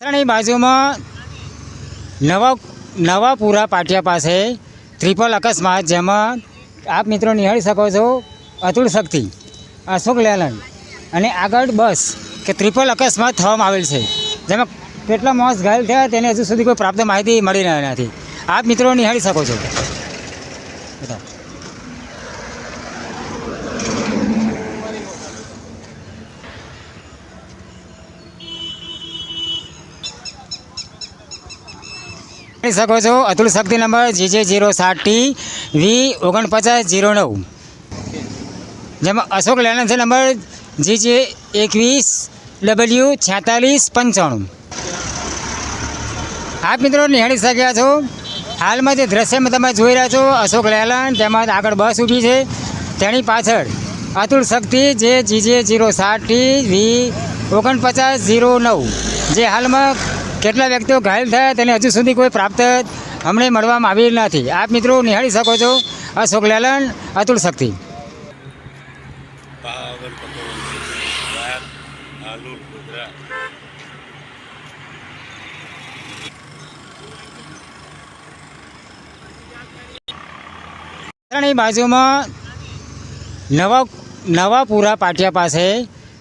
ત્રણેય બાજુમાં નવા નવાપુરા પાટિયા પાસે ત્રિપલ અકસ્માત જેમાં આપ મિત્રો નિહાળી શકો છો અતુલ શક્તિ, અશોક લેલન અને આગળ બસ કે ત્રિપલ અકસ્માત થવામાં આવેલ છે. જેમાં કેટલા માણસ ઘાયલ થયા તેને હજુ સુધી કોઈ પ્રાપ્ત માહિતી મળી નથી. આપ મિત્રો નિહાળી શકો છો. બતાવો. શકો છો. Atul Shakti number GJ zero T, V ઓગણપચાસ જીરો નવ. જેમાં અશોક લેલન છે નંબર જીજે એકવીસ, ડબલ્યુ છેતાલીસ, પંચાણું. આપ મિત્રો નિહાળી શક્યા છો. હાલમાં જે દ્રશ્યમાં તમે જોઈ રહ્યા છો, અશોક લેલન તેમાં આગળ બસ ઊભી છે. તેની પાછળ અતુલ શક્તિ જે જીજે જીરો સાત ટી, વી ઓગણપચાસ જીરો નવ. જે હાલમાં કેટલા વ્યક્તિઓ ઘાયલ થયા તેને હજુ સુધી કોઈ પ્રાપ્ત અમને મળવામાં આવી નથી. આપ મિત્રો નિહાળી શકો છો અશોક લેલન અતુલ શક્તિ. બાજુમાં નવા નવાપુરા પાટિયા પાસે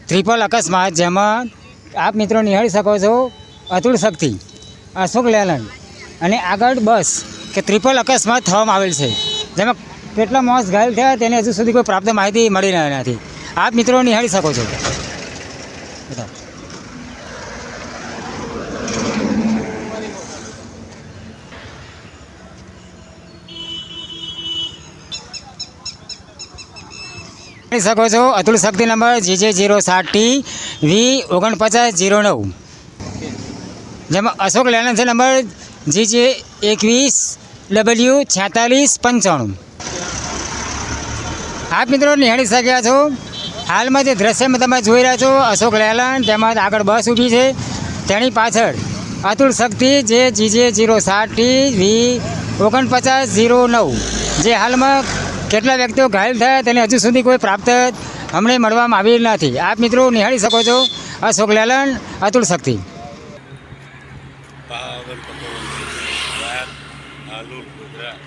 ત્રિપલ અકસ્માત જેમાં આપ મિત્રો નિહાળી શકો છો અતુલ શક્તિ અશોક લેલન અને આગળ બસ કે ત્રિપલ અકસ્માત થવામાં આવેલ છે. જેમાં કેટલા માણસ ઘાયલ થયા તેને હજુ સુધી કોઈ પ્રાપ્ત માહિતી મળી રહ્યા નથી. આપ મિત્રો નિહાળી શકો છો. શકો છો. Atul Shakti number GJ zero સાત ટી વી ઓગણપચાસ જીરો નવ. જેમાં અશોક લેલન છે નંબર જીજે એકવીસ, ડબલ્યુ છેતાલીસ, પંચાણું. આપ મિત્રો નિહાળી શક્યા છો. હાલમાં જે દ્રશ્યમાં તમે જોઈ રહ્યા છો, અશોક લેલન તેમાં આગળ બસ ઊભી છે. તેની પાછળ અતુલ શક્તિ જે જીજે જીરો સાઠથી વી ઓગણપચાસ જીરો નવ. જે હાલમાં કેટલા વ્યક્તિઓ ઘાયલ થયા તેને હજુ સુધી કોઈ પ્રાપ્ત અમને મળવામાં આવી નથી. આપ મિત્રો નિહાળી શકો છો અશોક લેલન અતુલ શક્તિ. પાવન કપોવંશી વાત આલુર ગુજરાત